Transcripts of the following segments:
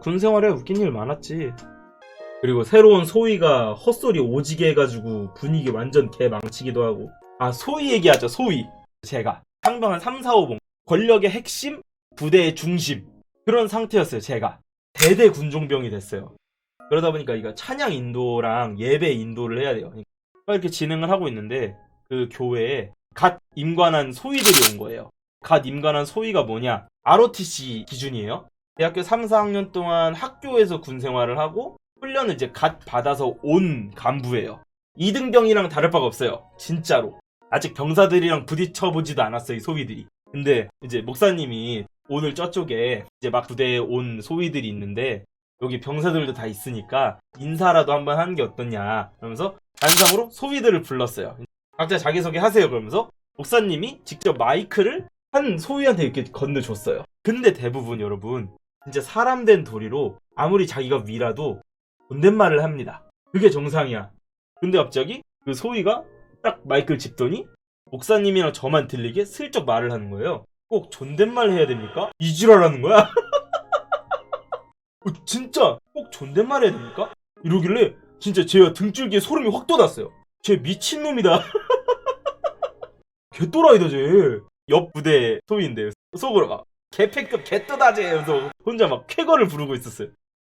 군 생활에 웃긴 일 많았지. 그리고 새로운 소위가 헛소리 오지게 해가지고 분위기 완전 개 망치기도 하고. 아, 소위 얘기하죠, 소위. 제가. 상병 한 3, 4, 5봉. 권력의 핵심, 부대의 중심. 그런 상태였어요, 제가. 대대 군종병이 됐어요. 그러다 보니까 이거 찬양 인도랑 예배 인도를 해야 돼요. 그러니까 이렇게 진행을 하고 있는데 그 교회에 갓 임관한 소위들이 온 거예요. 갓 임관한 소위가 뭐냐? ROTC 기준이에요. 대학교 3, 4학년 동안 학교에서 군 생활을 하고 훈련을 이제 갓 받아서 온 간부예요. 2등병이랑 다를 바가 없어요. 진짜로. 아직 병사들이랑 부딪혀보지도 않았어요, 이 소위들이. 근데 이제 목사님이 오늘 저쪽에 이제 막 부대에 온 소위들이 있는데 여기 병사들도 다 있으니까 인사라도 한번 하는 게 어떻냐 그러면서 단상으로 소위들을 불렀어요. 각자 자기소개 하세요 그러면서 목사님이 직접 마이크를 한 소위한테 이렇게 건네줬어요. 근데 대부분 여러분 진짜 사람 된 도리로 아무리 자기가 위라도 존댓말을 합니다. 그게 정상이야. 근데 갑자기 그 소위가 딱 마이크를 짚더니 목사님이랑 저만 들리게 슬쩍 말을 하는 거예요. 꼭 존댓말 해야 됩니까? 이지랄하는 거야? 어, 진짜 꼭 존댓말 해야 됩니까? 이러길래 진짜 제가 등줄기에 소름이 확 돋았어요. 쟤 미친놈이다. 개또라이다 쟤. 옆 부대 소위인데 속으로 막 개패급 개떠다 쟤 하면서 혼자 막 쾌거를 부르고 있었어요.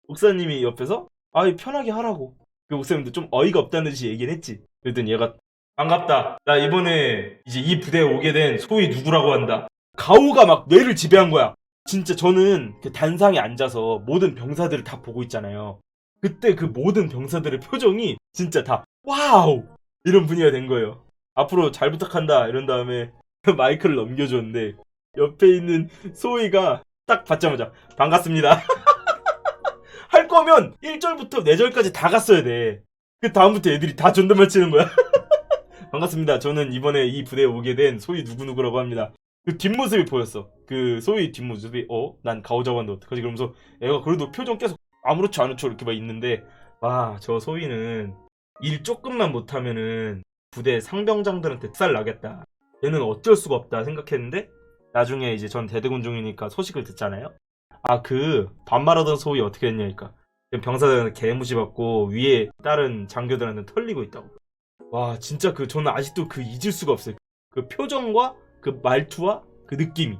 목사님이 옆에서 아이 편하게 하라고. 그 목사님도 좀 어이가 없다는 듯이 얘기를 했지. 그랬더니 얘가 반갑다. 나 이번에 이제 이 부대에 오게 된 소위 누구라고 한다. 가오가 막 뇌를 지배한 거야. 진짜 저는 그 단상에 앉아서 모든 병사들을 다 보고 있잖아요. 그때 그 모든 병사들의 표정이 진짜 다 와우 이런 분위기가 된 거예요. 앞으로 잘 부탁한다 이런 다음에 마이크를 넘겨줬는데 옆에 있는 소희가 딱 받자마자 반갑습니다. 할 거면 1절부터 4절까지 다 갔어야 돼. 그 다음부터 애들이 다 존댓말 치는 거야. 반갑습니다. 저는 이번에 이 부대에 오게 된 소희 누구누구라고 합니다. 그 뒷모습이 보였어. 그 소희 뒷모습이 어? 난 가오자관도 어떡하지? 그러면서 애가 그래도 표정 계속 아무렇지 척 이렇게 막 있는데 와 저 소희는 일 조금만 못하면은 부대 상병장들한테 살 나겠다. 얘는 어쩔 수가 없다 생각했는데 나중에 이제 전 대대군 중이니까 소식을 듣잖아요. 아 그 반말하던 소희 어떻게 했냐니까 병사들한테 개무시 받고 위에 다른 장교들한테 털리고 있다고. 와 진짜 그 저는 아직도 그 잊을 수가 없어요. 그 표정과 그 말투와 그 느낌이